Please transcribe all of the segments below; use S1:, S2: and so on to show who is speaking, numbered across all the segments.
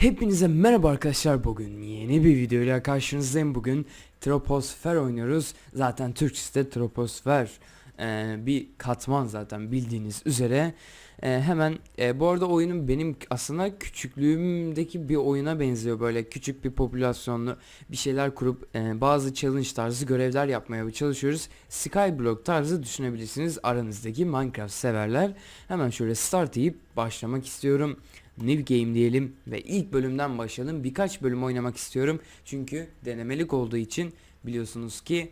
S1: Hepinize merhaba arkadaşlar. Bugün yeni bir videoyla karşınızdayım. Bugün Troposfer oynuyoruz. Zaten Türkçesi Troposfer. Ee, bir katman zaten bildiğiniz üzere Ee, hemen e, bu arada oyunun benim aslında küçüklüğümdeki bir oyuna benziyor böyle küçük bir popülasyonlu bir şeyler kurup e, bazı challenge tarzı görevler yapmaya çalışıyoruz Skyblock tarzı düşünebilirsiniz aranızdaki Minecraft severler hemen şöyle start deyip başlamak istiyorum New Game diyelim ve ilk bölümden başlayalım. Birkaç bölüm oynamak istiyorum. Çünkü denemelik olduğu için biliyorsunuz ki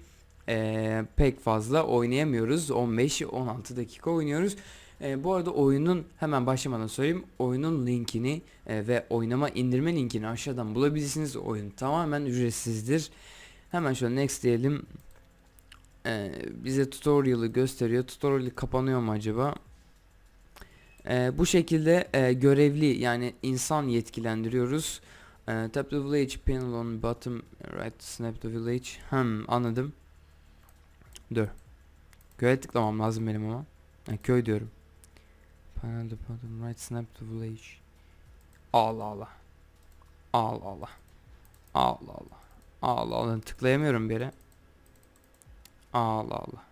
S1: eee, pek fazla oynayamıyoruz. 15-16 dakika oynuyoruz. Eee, bu arada oyunun hemen başlamadan söyleyeyim. Oyunun linkini eee, ve oynama indirme linkini aşağıdan bulabilirsiniz. Oyun tamamen ücretsizdir. Hemen şöyle next diyelim. Eee, bize tutorial'ı gösteriyor. Tutorial kapanıyor mu acaba? Ee, bu şekilde e, görevli yani insan yetkilendiriyoruz. Ee, tap the village panel on bottom right snap the village. Hmm anladım. Dur. Köye tıklamam lazım benim ama. Ha, köy diyorum. Panel bottom right snap the village. Allah Allah. Allah Allah. Allah Allah. Allah Allah. Tıklayamıyorum bir yere. Allah Allah.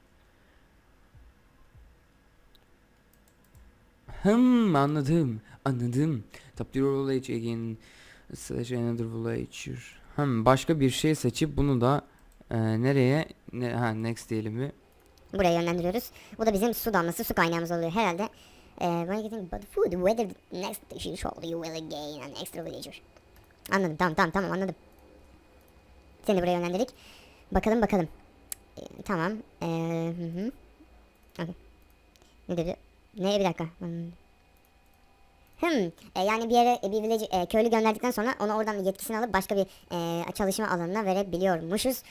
S1: Hım anladım. Anladım. Tap the village again. Slash another villager. Hım başka bir şey seçip bunu da e, nereye? Ne, ha next diyelim mi?
S2: Buraya yönlendiriyoruz. Bu da bizim su damlası, su kaynağımız oluyor herhalde. Ee, when getting but food, whether the next you show you will gain an extra villager. Anladım, tamam tamam tamam anladım. Seni buraya yönlendirdik. Bakalım bakalım. Ee, tamam. Ee, hı hı. Okay. Ne dedi? Ne bir dakika. Hmm. Hmm, e, yani bir yere e, bir village, e, köylü gönderdikten sonra onu oradan yetkisini alıp başka bir e, çalışma alanına verebiliyormuşuz.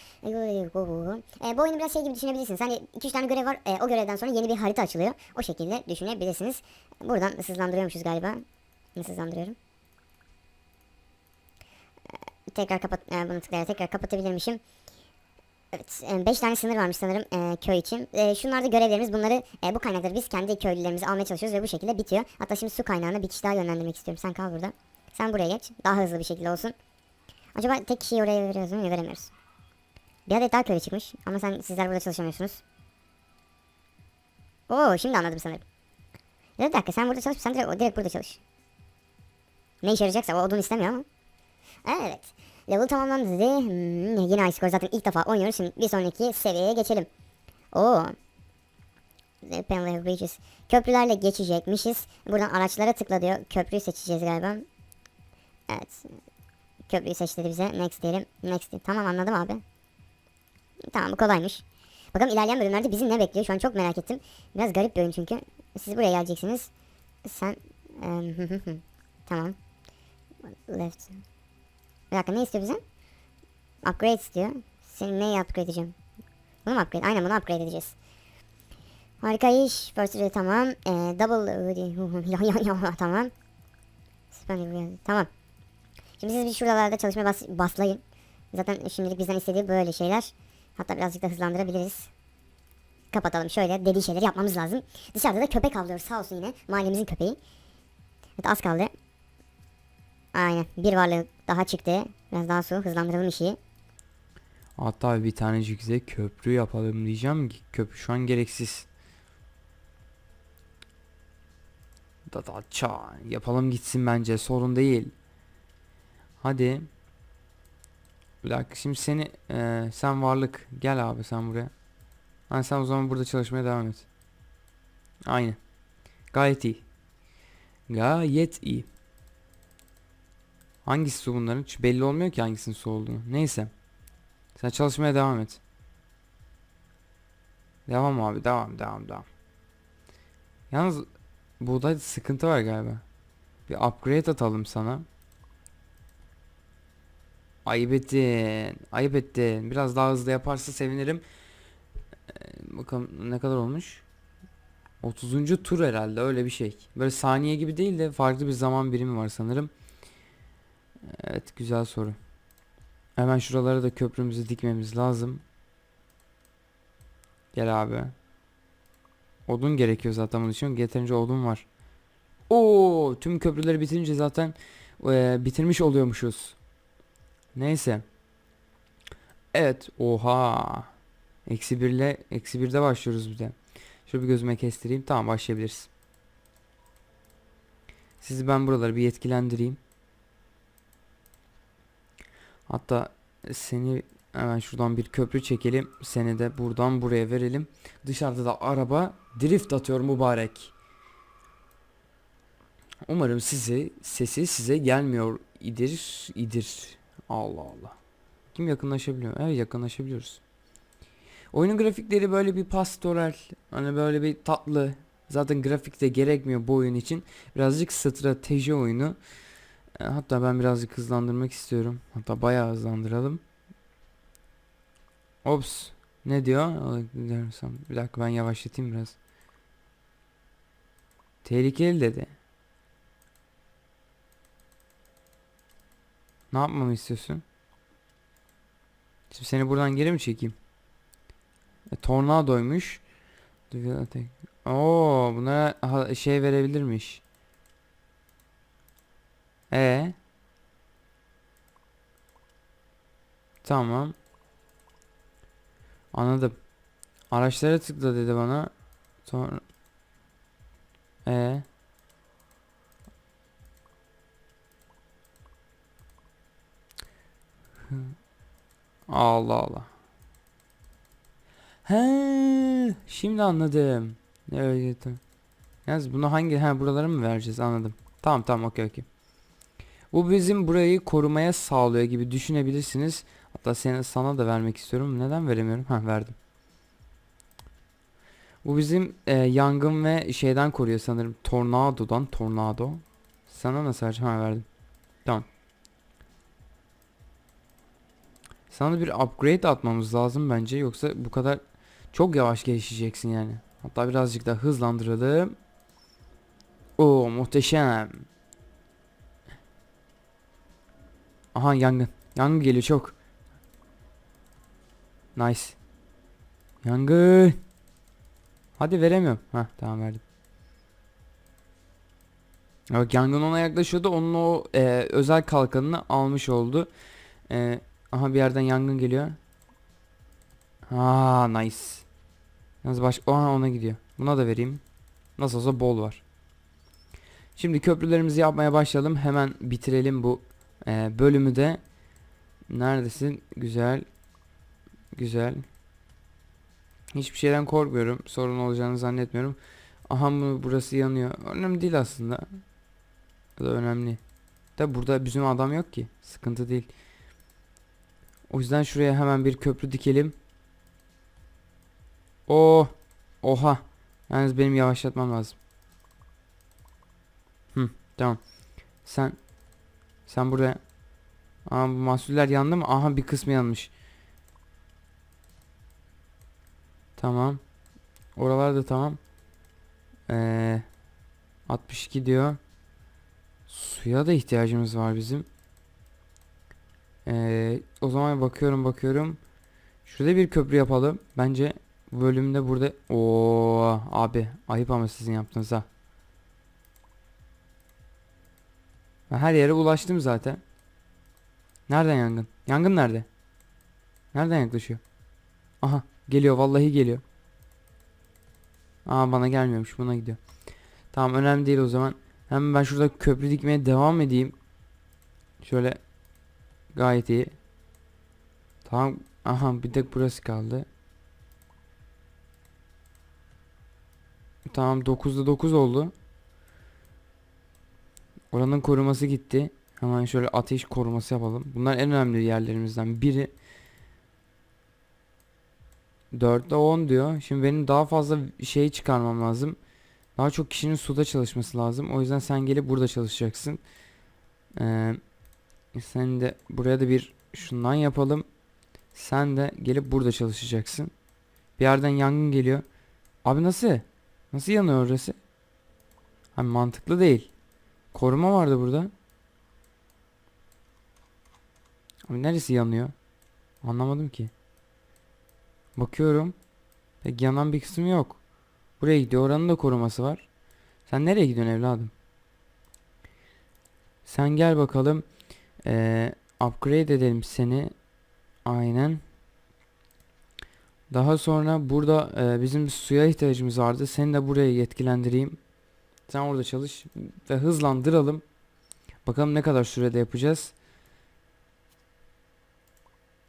S2: E, bu oyunu biraz şey gibi düşünebilirsiniz. Hani 2-3 tane görev var. E, o görevden sonra yeni bir harita açılıyor. O şekilde düşünebilirsiniz. Buradan hızlandırıyormuşuz galiba. Nasıl? E, tekrar kapat e, bunu tıklayarak tekrar kapatabilirmişim. Evet, 5 tane sınır varmış sanırım e, köy için. E, şunlar da görevlerimiz. Bunları e, bu kaynakları biz kendi köylülerimizi almaya çalışıyoruz ve bu şekilde bitiyor. Hatta şimdi su kaynağına bir kişi daha yönlendirmek istiyorum. Sen kal burada. Sen buraya geç. Daha hızlı bir şekilde olsun. Acaba tek kişiyi oraya veriyoruz mu? Veremiyoruz. Bir adet daha köylü çıkmış ama sen sizler burada çalışamıyorsunuz. Oo şimdi anladım sanırım. Bir dakika sen burada çalış sen direkt, direkt burada çalış. Ne işe yarayacaksa o odun istemiyor ama. Evet. Level tamamlandı dedi. Hmm, yine Ice Core zaten ilk defa oynuyoruz. Şimdi bir sonraki seviyeye geçelim. Oo. Penley Bridges. Köprülerle geçecekmişiz. Buradan araçlara tıkla diyor. Köprüyü seçeceğiz galiba. Evet. Köprüyü seç dedi bize. Next diyelim. Next diyelim. Tamam anladım abi. Tamam bu kolaymış. Bakalım ilerleyen bölümlerde bizi ne bekliyor? Şu an çok merak ettim. Biraz garip bir oyun çünkü. Siz buraya geleceksiniz. Sen... Tamam. Left. Bir dakika ne istiyor bize? Upgrade istiyor. Senin neyi upgrade edeceğim? Bunu mu upgrade? Aynen bunu upgrade edeceğiz. Harika iş. First rate tamam. Ee, double tamam. Tamam. Şimdi siz bir şuralarda çalışmaya bas baslayın. Zaten şimdilik bizden istediği böyle şeyler. Hatta birazcık da hızlandırabiliriz. Kapatalım şöyle dediği şeyleri yapmamız lazım. Dışarıda da köpek avlıyoruz sağ olsun yine. Mahallemizin köpeği. Evet az kaldı. Aynen. Bir varlık daha çıktı. Biraz daha su hızlandıralım işi.
S1: Hatta bir tanecik bize köprü yapalım diyeceğim ki köprü şu an gereksiz. Da da ça yapalım gitsin bence sorun değil. Hadi. Bir dakika şimdi seni e, sen varlık gel abi sen buraya. Ha, sen o zaman burada çalışmaya devam et. Aynen. Gayet iyi. Gayet iyi. Hangisi su bunların? Hiç belli olmuyor ki hangisinin su olduğunu. Neyse. Sen çalışmaya devam et. Devam abi devam devam devam. Yalnız buğdayda sıkıntı var galiba. Bir upgrade atalım sana. Ayıp ettin. Ayıp ettin. Biraz daha hızlı yaparsa sevinirim. Ee, bakalım ne kadar olmuş. 30. tur herhalde öyle bir şey. Böyle saniye gibi değil de farklı bir zaman birimi var sanırım. Evet güzel soru. Hemen şuralara da köprümüzü dikmemiz lazım. Gel abi. Odun gerekiyor zaten bunun için. Yeterince odun var. Oo, tüm köprüleri bitirince zaten eee, bitirmiş oluyormuşuz. Neyse. Evet. Oha. Eksi birle eksi birde başlıyoruz bir de. Şöyle bir gözüme kestireyim. Tamam başlayabiliriz. Sizi ben buraları bir yetkilendireyim. Hatta seni hemen şuradan bir köprü çekelim. Seni de buradan buraya verelim. Dışarıda da araba drift atıyor mübarek. Umarım sizi sesi size gelmiyor idir idir. Allah Allah. Kim yakınlaşabiliyor? Evet yakınlaşabiliyoruz. Oyunun grafikleri böyle bir pastoral, hani böyle bir tatlı. Zaten grafik de gerekmiyor bu oyun için. Birazcık strateji oyunu. E, Hatta ben birazcık hızlandırmak istiyorum. Hatta bayağı hızlandıralım. Ops. Ne diyor? Bir dakika ben yavaşlatayım biraz. Tehlikeli dedi. Ne yapmamı istiyorsun? Şimdi seni buradan geri mi çekeyim? E, tornadoymuş. Oo, ha- şey verebilirmiş. E. Tamam. Anladım. Araçlara tıkla dedi bana. Sonra E. Allah Allah. He, şimdi anladım. Evet. tamam. Yalnız bunu hangi ha buralara mı vereceğiz anladım. Tamam tamam okey okey. Bu bizim burayı korumaya sağlıyor gibi düşünebilirsiniz. Hatta seni, sana da vermek istiyorum. Neden veremiyorum? Ha verdim. Bu bizim e, yangın ve şeyden koruyor sanırım. Tornadodan. Tornado. Sana nasıl vereceğim? Ha verdim. Tamam. Sana bir upgrade atmamız lazım bence. Yoksa bu kadar çok yavaş gelişeceksin yani. Hatta birazcık daha hızlandıralım. Oo muhteşem. Aha yangın. Yangın geliyor çok. Nice. Yangın. Hadi veremiyorum. Ha tamam verdim. Bak yangın ona yaklaşıyordu. Onun o e, özel kalkanını almış oldu. E, aha bir yerden yangın geliyor. Ha nice. Yalnız baş Aha ona gidiyor. Buna da vereyim. Nasıl olsa bol var. Şimdi köprülerimizi yapmaya başlayalım. Hemen bitirelim bu e, bölümü de. Neredesin? Güzel. Güzel. Hiçbir şeyden korkmuyorum. Sorun olacağını zannetmiyorum. Aha bu burası yanıyor. Önemli değil aslında. Bu da önemli. Da burada bizim adam yok ki. Sıkıntı değil. O yüzden şuraya hemen bir köprü dikelim. Oh. Oha. Yalnız benim yavaşlatmam lazım. Hı, tamam. Sen sen buraya Aa bu mahsuller yandı mı? Aha bir kısmı yanmış. Tamam. Oralar da tamam. Ee, 62 diyor. Suya da ihtiyacımız var bizim. Ee, o zaman bakıyorum bakıyorum. Şurada bir köprü yapalım. Bence bölümde burada o abi ayıp ama sizin yaptığınız ha. Ben her yere ulaştım zaten. Nereden yangın? Yangın nerede? Nereden yaklaşıyor? Aha geliyor vallahi geliyor. Aa bana gelmiyormuş buna gidiyor. Tamam önemli değil o zaman. Hemen ben şurada köprü dikmeye devam edeyim. Şöyle gayet iyi. Tamam aha bir tek burası kaldı. Tamam 9'da 9 oldu. Oranın koruması gitti. Hemen şöyle ateş koruması yapalım. Bunlar en önemli yerlerimizden biri. 4'te 10 diyor. Şimdi benim daha fazla şey çıkarmam lazım. Daha çok kişinin suda çalışması lazım. O yüzden sen gelip burada çalışacaksın. Ee, sen de buraya da bir şundan yapalım. Sen de gelip burada çalışacaksın. Bir yerden yangın geliyor. Abi nasıl? Nasıl yanıyor orası? Hani mantıklı değil. Koruma vardı burada. Abi neresi yanıyor? Anlamadım ki. Bakıyorum. Pek yanan bir kısım yok. Buraya gidiyor. Oranın da koruması var. Sen nereye gidiyorsun evladım? Sen gel bakalım. Ee, upgrade edelim seni. Aynen. Daha sonra burada e, bizim suya ihtiyacımız vardı. Seni de buraya yetkilendireyim. Sen orada çalış ve hızlandıralım. Bakalım ne kadar sürede yapacağız.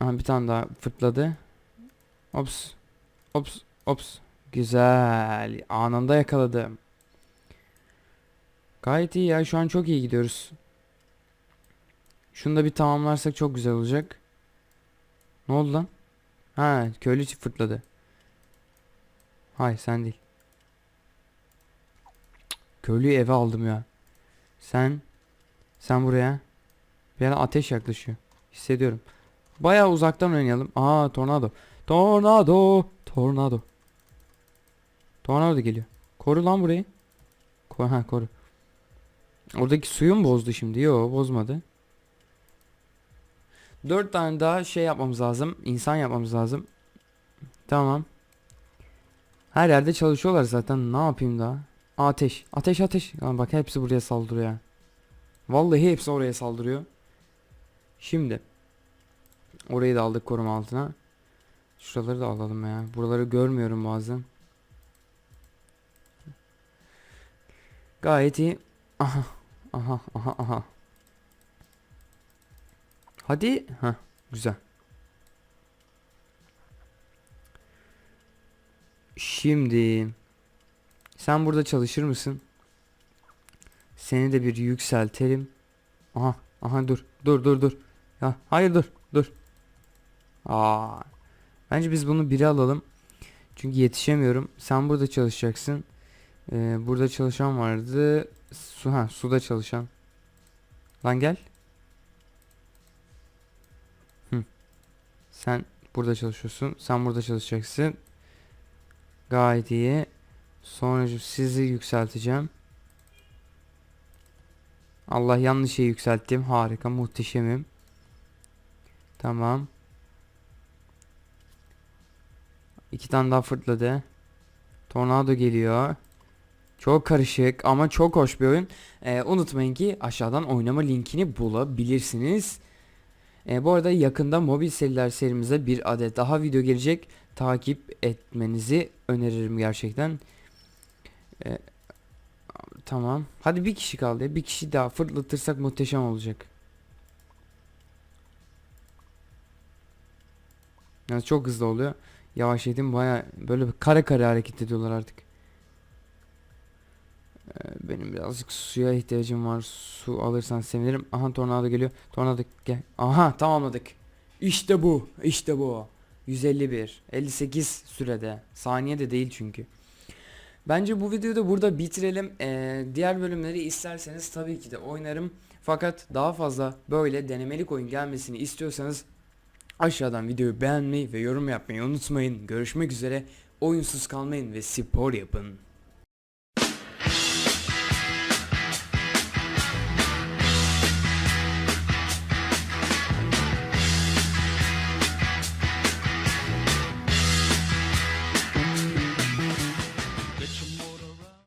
S1: Aha bir tane daha fırtladı. Ops. Ops. Ops. Güzel. Anında yakaladım. Gayet iyi ya. Şu an çok iyi gidiyoruz. Şunu da bir tamamlarsak çok güzel olacak. Ne oldu lan? Ha, köylü fırtladı. Hayır sen değil. Köylüyü eve aldım ya. Sen sen buraya. Bir yana ateş yaklaşıyor. Hissediyorum. Bayağı uzaktan oynayalım. Aa tornado. Tornado. Tornado. Tornado geliyor. Koru lan burayı. Ko ha koru. Oradaki suyu mu bozdu şimdi? Yo bozmadı. Dört tane daha şey yapmamız lazım. İnsan yapmamız lazım. Tamam. Her yerde çalışıyorlar zaten. Ne yapayım daha? Ateş. Ateş ateş. Aa, bak hepsi buraya saldırıyor. Vallahi hepsi oraya saldırıyor. Şimdi. Orayı da aldık koruma altına. Şuraları da alalım ya. Buraları görmüyorum bazen. Gayet iyi. Aha. Aha aha aha. Hadi. Ha, güzel. Şimdi sen burada çalışır mısın? Seni de bir yükseltelim. Aha, aha dur. Dur dur dur. Ya hayır dur. Dur. Aa. Bence biz bunu biri alalım. Çünkü yetişemiyorum. Sen burada çalışacaksın. Ee, burada çalışan vardı. Su ha suda çalışan. Lan gel. Sen burada çalışıyorsun. Sen burada çalışacaksın. Gayet iyi. Sonra sizi yükselteceğim. Allah yanlış şeyi yükselttim. Harika, muhteşemim. Tamam. İki tane daha fırtladı. Tornado geliyor. Çok karışık ama çok hoş bir oyun. Ee, unutmayın ki aşağıdan oynama linkini bulabilirsiniz. E, bu arada yakında mobil seriler serimize bir adet daha video gelecek. Takip etmenizi öneririm gerçekten. E, tamam. Hadi bir kişi kaldı. ya. Bir kişi daha fırlatırsak muhteşem olacak. Yani çok hızlı oluyor. Yavaş yedim baya böyle kare kare hareket ediyorlar artık. E, benim birazcık suya ihtiyacım var. Su alırsan sevinirim. Aha tornado geliyor. Tornado gel. Aha tamamladık. İşte bu. İşte bu. 151. 58 sürede. Saniye de değil çünkü. Bence bu videoyu da burada bitirelim. Ee, diğer bölümleri isterseniz tabii ki de oynarım. Fakat daha fazla böyle denemelik oyun gelmesini istiyorsanız aşağıdan videoyu beğenmeyi ve yorum yapmayı unutmayın. Görüşmek üzere. Oyunsuz kalmayın ve spor yapın.